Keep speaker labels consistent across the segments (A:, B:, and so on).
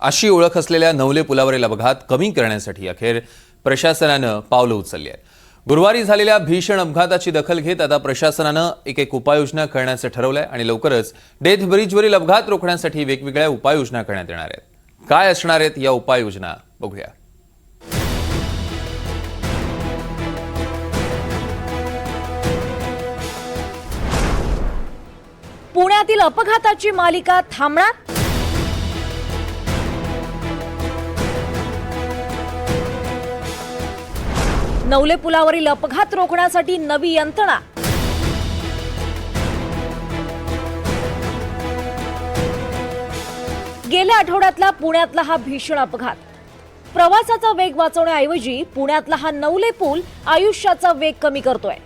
A: अशी ओळख असलेल्या नवले पुलावरील अपघात कमी करण्यासाठी अखेर प्रशासनानं पावलं उचलली आहेत. गुरुवारी झालेल्या भीषण अपघाताची दखल घेत आता प्रशासनानं एक एक उपाययोजना करण्याचं ठरवलंय आणि लवकरच डेथ ब्रिजवरील अपघात रोखण्यासाठी वेगवेगळ्या उपाययोजना करण्यात येणार आहेत. काय असणार आहेत या उपाययोजना बघूया.
B: पुण्यातील अपघाताची मालिका थांबणार? नवले पुलावरील अपघात रोखण्यासाठी नवी यंत्रणा. गेल्या आठवड्यातला पुण्यातला हा भीषण अपघात. प्रवासाचा वेग वाचवण्याऐवजी पुण्यातला हा नवले पूल आयुष्याचा वेग कमी करतोय.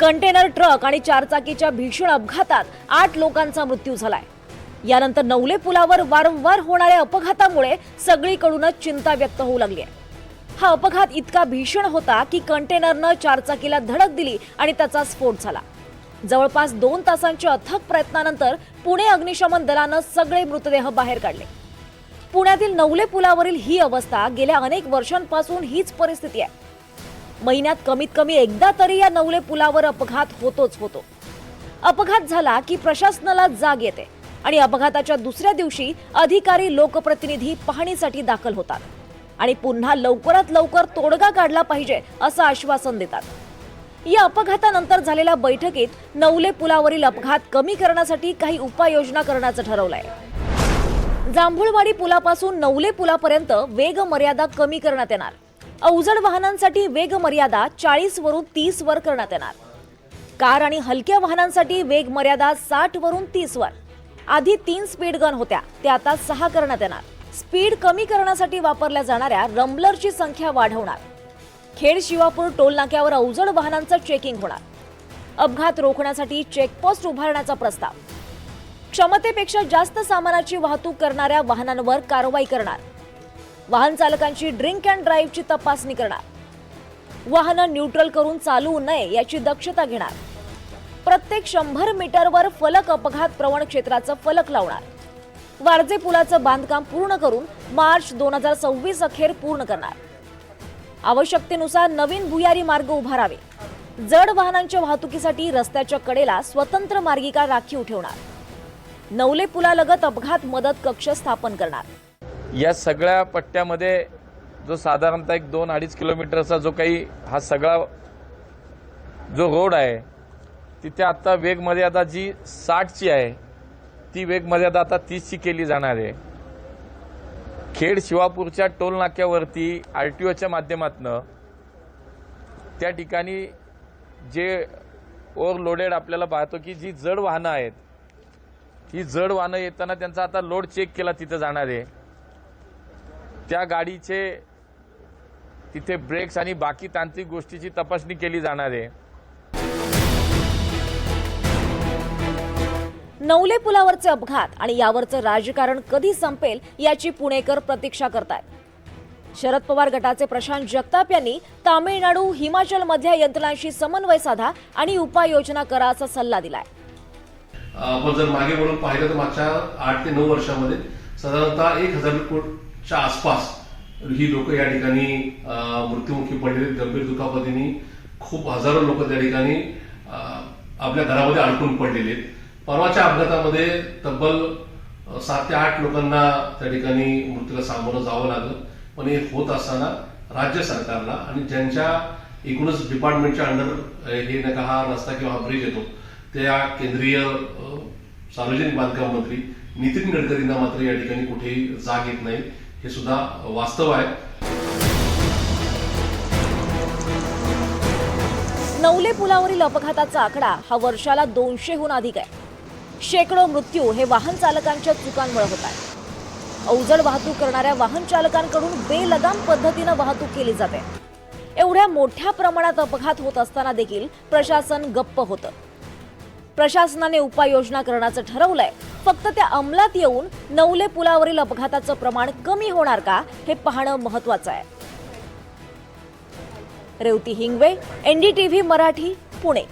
B: कंटेनर ट्रक आणि चारचाकीच्या भीषण अपघातात आठ लोकांचा मृत्यू झालाय. यानंतर नवले पुलावर वारंवार होणाऱ्या अपघातामुळे सगळीकडूनच चिंता व्यक्त होऊ लागली आहे. हा अपघात इतका भीषण होता की कंटेनरनं चारचाकीला धडक दिली आणि त्याचा स्फोट झाला. जवळपास दोन तासांच्या अथक प्रयत्नानंतर पुणे अग्निशमन दलानं सगळे मृतदेह बाहेर काढले. पुण्यातील नवले पुलावरील ही अवस्था गेल्या अनेक वर्षांपासून हीच परिस्थिती आहे. महिन्यात कमीत कमी एकदा तरी या नवले पुलावर अपघात होतोच होतो. अपघात झाला की प्रशासनाला जाग येते आणि अपघाताच्या दुसऱ्या दिवशी अधिकारी लोकप्रतिनिधी पाहणीसाठी दाखल होतात. आणि पुन्हा लवकरात लवकर तोडगा काढला पाहिजे असं आश्वासन देतात. या अपघातानंतर झालेल्या बैठकीत नवले पुलावरील अपघात कमी करण्यासाठी काही उपाययोजना करण्याचं ठरवलंय. जांभूळवाडी पुलापासून नवले पुलापर्यंत वेग मर्यादा कमी करण्यात येणार. अवजड वाहनांसाठी वेग मर्यादा चाळीस वरून तीस वर करण्यात येणार. कार आणि हलक्या वाहनांसाठी वेग मर्यादा साठ वरून तीस वर. आधी तीन स्पीड गन होत्या त्या आता सहा करण्यात येणार. स्पीड कमी करण्यासाठी वापरल्या जाणाऱ्या रंबलरची संख्या वाढवणार. खेड शिवापूर टोल नाक्यावर अवजड वाहनांचं चेकिंग होणार. अपघात रोखण्यासाठी चेकपोस्ट उभारण्याचा प्रस्ताव. क्षमतेपेक्षा जास्त सामानाची वाहतूक करणाऱ्या वाहनांवर कारवाई करणार. वाहन चालकांची ड्रिंक अँड ड्राईव्हची तपासणी करणार. वाहनं न्यूट्रल करून चालवू नये याची दक्षता घेणार. प्रत्येक शंभर मीटरवर फलक अपघात प्रवण क्षेत्राचं फलक लावणार. वारजे पुलाचं बांधकाम पूर्ण करून मार्च दोन हजार सव्वीस अखेर पूर्ण करणार. आवश्यकतेनुसार नवीन भुयारी मार्ग उभारावे. जड वाहनांच्या वाहतुकीसाठी रस्त्याच्या कडेला स्वतंत्र मार्गिका राखीव ठेवणार. नवले पुलालगत अपघात मदत कक्ष स्थापन करणार.
C: या सगळ्या पट्ट्यामध्ये जो साधारणतः एक दोन अडीच किलोमीटरचा जो काही हा सगळा जो रोड आहे तिथे आता वेगमर्यादा जी साठची आहे ती वेगमर्यादा आता तीसची केली जाणार आहे. खेड शिवापूरच्या टोल नाक्यावरती आर टी ओच्या माध्यमातनं त्या ठिकाणी जे ओव्हरलोडेड आपल्याला पाहतो की जी जड वाहनं आहेत ही जड वाहनं येताना त्यांचा आता लोड चेक केला तिथं जाणार आहे. त्या गाडीचे तिथे ब्रेक्स आणि बाकी तांत्रिक गोष्टीची तपासणी केली जाणार आहे.
B: नवले पुलावरचे अपघात आणि यावरचं राजकारण कधी संपेल याची पुणेकर प्रतीक्षा करतात शरद पवार गटाचे प्रशांत जगताप यांनी तामिळनाडू हिमाचल मधल्या यंत्रणांशी समन्वय साधा आणि उपाययोजना करा असा सल्ला दिलाय.
D: आपण जर मागे वळून पाहिलं तर मागच्या आठ ते नऊ वर्षामध्ये साधारणतः एक हजार कोटच्या आसपास ही लोक या ठिकाणी मृत्युमुखी पडलेली गंभीर दुखापतीने खूप हजारो लोक त्या ठिकाणी आपल्या घरामध्ये अडकून पडलेले आहेत. परवाच्या अपघातामध्ये तब्बल सात ते आठ लोकांना त्या ठिकाणी मृत्यूला सामोरं जावं लागलं. पण हे होत असताना राज्य सरकारला आणि ज्यांच्या एकूणच डिपार्टमेंटच्या अंडर हे नका हा रस्ता किंवा हा ब्रिज येतो त्या केंद्रीय सार्वजनिक बांधकाम मंत्री नितीन गडकरींना मात्र या ठिकाणी कुठेही जाग येत नाही. हे सुद्धा वास्तव आहे.
B: नवले पुलावरील अपघाताचा आकडा हा वर्षाला दोनशेहून अधिक आहे. शेकडो मृत्यू हे वाहन चालकांच्या चुकांमुळे होत आहेत अवजड वाहतूक करणाऱ्या वाहन चालकांकडून बेलगाम पद्धतीनं वाहतूक केली जाते. एवढ्या मोठ्या प्रमाणात अपघात होत असताना देखील प्रशासन गप्प होतं. प्रशासनाने उपाययोजना करण्याचं ठरवलंय. फक्त त्या अंमलात येऊन नवले पुलावरील अपघाताचं प्रमाण कमी होणार का हे पाहणं महत्वाचं आहे. रेवती हिंगवे एनडीटीव्ही मराठी पुणे.